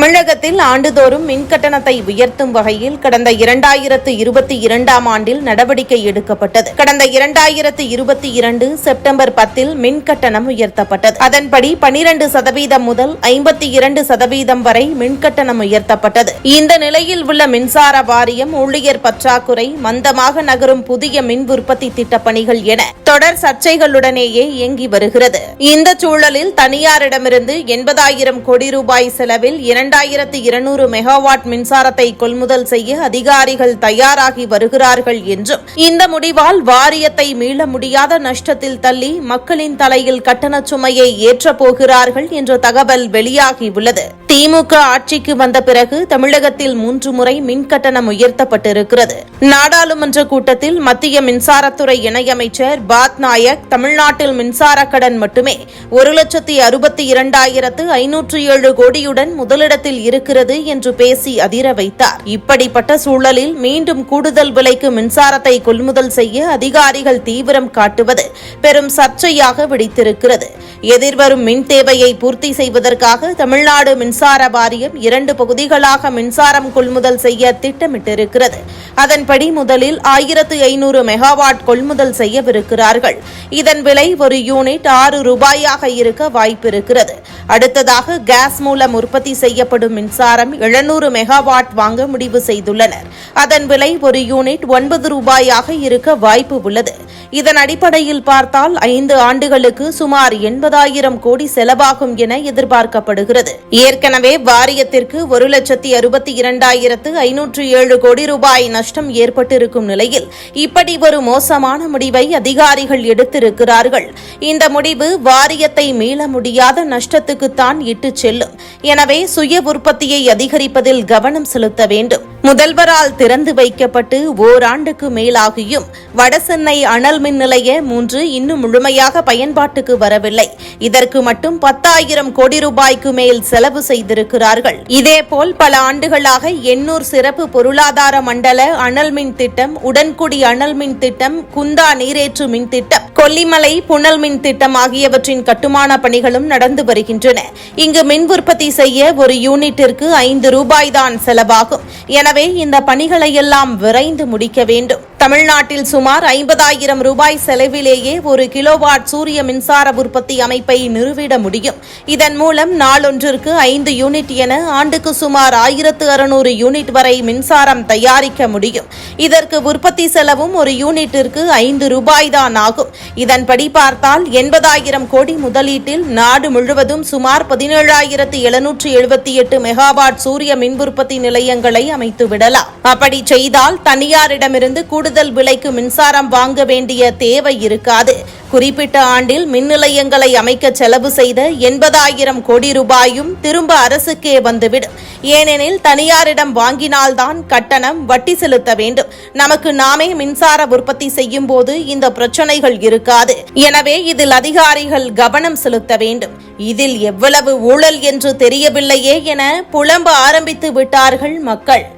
தமிழகத்தில் ஆண்டுதோறும் மின் கட்டணத்தை உயர்த்தும் வகையில் கடந்த இரண்டாயிரத்து இருபத்தி இரண்டாம் ஆண்டில் நடவடிக்கை எடுக்கப்பட்டது. கடந்த இரண்டாயிரத்து இருபத்தி இரண்டு செப்டம்பர் பத்தில் மின் கட்டணம் உயர்த்தப்பட்டது. அதன்படி பனிரண்டு சதவீதம் முதல் ஐம்பத்தி இரண்டு சதவீதம் வரை மின் கட்டணம் உயர்த்தப்பட்டது. இந்த நிலையில் உள்ள மின்சார வாரியம் ஊழியர் பற்றாக்குறை மந்தமாக நகரும் புதிய மின் உற்பத்தி திட்டப் பணிகள் என தொடர் சர்ச்சைகளுடனேயே இயங்கி வருகிறது. இந்த சூழலில் தனியாரிடமிருந்து எண்பதாயிரம் கோடி ரூபாய் செலவில் இரண்டு இரண்டாயிரத்து இருநூறு மெகாவாட் மின்சாரத்தை கொள்முதல் செய்ய அதிகாரிகள் தயாராகி வருகிறார்கள் என்றும் இந்த முடிவால் வாரியத்தை மீள முடியாத நஷ்டத்தில் தள்ளி மக்களின் தலையில் கட்டணச் சுமையை ஏற்றப் போகிறார்கள் என்ற தகவல் வெளியாகியுள்ளது. திமுக ஆட்சிக்கு வந்த பிறகு தமிழகத்தில் மூன்று முறை மின் கட்டணம் உயர்த்தப்பட்டிருக்கிறது. நாடாளுமன்ற கூட்டத்தில் மத்திய மின்சாரத்துறை இணையமைச்சர் பாத் நாயக் தமிழ்நாட்டில் மின்சார கடன் மட்டுமே ஒரு லட்சத்தி அறுபத்தி இரண்டாயிரத்து ஐநூற்று ஏழு கோடியுடன் முதலிடத்தில் இருக்கிறது என்று பேசி அதிர வைத்தார். இப்படிப்பட்ட சூழலில் மீண்டும் கூடுதல் விலைக்கு மின்சாரத்தை கொள்முதல் செய்ய அதிகாரிகள் தீவிரம் காட்டுவது பெரும் சர்ச்சையாக வெடித்திருக்கிறது. எதிர்வரும் மின் தேவையை பூர்த்தி செய்வதற்காக தமிழ்நாடு மின்சார மின்சார வாரியம் இரண்டு பகுதிகளாக மின்சாரம் கொள்முதல் செய்ய திட்டமிட்டிருக்கிறது. அதன்படி முதலில் ஆயிரத்து ஐநூறு மெகாவாட் கொள்முதல் செய்யவிருக்கிறார்கள். இதன் விலை ஒரு யூனிட் ஆறு ரூபாயாக இருக்க வாய்ப்பிருக்கிறது. அடுத்ததாக கேஸ் மூலம் உற்பத்தி செய்யப்படும் மின்சாரம் எழுநூறு மெகாவாட் வாங்க முடிவு செய்துள்ளனர். அதன் விலை ஒரு யூனிட் ஒன்பது ரூபாயாக இருக்க வாய்ப்பு உள்ளது. இதன் அடிப்படையில் பார்த்தால் ஐந்து ஆண்டுகளுக்கு சுமார் எண்பதாயிரம் கோடி செலவாகும் என எதிர்பார்க்கப்படுகிறது. ஏற்கனவே வாரியத்திற்கு ஒரு லட்சத்தி அறுபத்தி இரண்டாயிரத்து ஐநூற்று ஏழு கோடி ரூபாய் நஷ்டம் ஏற்பட்டிருக்கும் நிலையில் இப்படி ஒரு மோசமான முடிவை அதிகாரிகள் எடுத்திருக்கிறார்கள். இந்த முடிவு வாரியத்தை மீள முடியாத நஷ்டத்துக்குத்தான் இட்டுச் செல்லும். எனவே சுய உற்பத்தியை அதிகரிப்பதில் கவனம் செலுத்த வேண்டும். முதல்வரால் திறந்து வைக்கப்பட்டு ஓராண்டுக்கு மேலாகியும் வடசென்னை அனல் மின் நிலைய மூன்று இன்னும் முழுமையாக பயன்பாட்டுக்கு வரவில்லை. இதற்கு மட்டும் பத்தாயிரம் கோடி ரூபாய்க்கு மேல் செலவு செய்திருக்கிறார்கள். இதேபோல் பல ஆண்டுகளாக எண்ணூர் சிறப்பு பொருளாதார மண்டல அனல் மின் திட்டம் உடன்குடி அனல் மின் திட்டம் குந்தா நீரேற்று மின் திட்டம் கொல்லிமலை புனல் மின் திட்டம் ஆகியவற்றின் கட்டுமான பணிகளும் நடந்து வருகின்றன. இங்கு மின் உற்பத்தி செய்ய ஒரு யூனிட்டிற்கு ஐந்து ரூபாய் தான் செலவாகும். எனவே இந்த பணிகளை எல்லாம் விரைந்து முடிக்க வேண்டும். தமிழ்நாட்டில் சுமார் ஐம்பதாயிரம் ரூபாய் செலவிலேயே ஒரு கிலோவாட் சூரிய மின்சார உற்பத்தி அமைப்பை நிறுவிட முடியும். இதன் மூலம் நாளொன்றிற்கு ஐந்து யூனிட் என ஆண்டுக்கு சுமார் ஆயிரத்து அறுநூறு யூனிட் வரை மின்சாரம் தயாரிக்க முடியும். இதற்கு உற்பத்தி செலவும் ஒரு யூனிட்டிற்கு ஐந்து ரூபாய் தான் ஆகும். இதன்படி பார்த்தால் எண்பதாயிரம் கோடி முதலீட்டில் நாடு முழுவதும் சுமார் பதினேழாயிரத்து எழுநூற்று எழுபத்தி எட்டு மெகாவாட் சூரிய மின் உற்பத்தி நிலையங்களை அமைத்து விடலாம் அப்படி செய்தால் தனியாரிடமிருந்து கூடுதல் கூடுதல் விலைக்கு மின்சாரம் வாங்க வேண்டிய தேவை இருக்காது. குறிப்பிட்ட ஆண்டில் மின் நிலையங்களை அமைக்க செலவு செய்த எண்பதாயிரம் கோடி ரூபாயும் திரும்ப அரசுக்கே வந்துவிடும். ஏனெனில் தனியாரிடம் வாங்கினால்தான் கட்டணம் வட்டி செலுத்த வேண்டும். நமக்கு நாமே மின்சார உற்பத்தி செய்யும் போது இந்த பிரச்சனைகள் இருக்காது. எனவே இதில் அதிகாரிகள் கவனம் செலுத்த வேண்டும். இதில் எவ்வளவு ஊழல் என்று தெரியவில்லையே என புலம்ப ஆரம்பித்து விட்டார்கள் மக்கள்.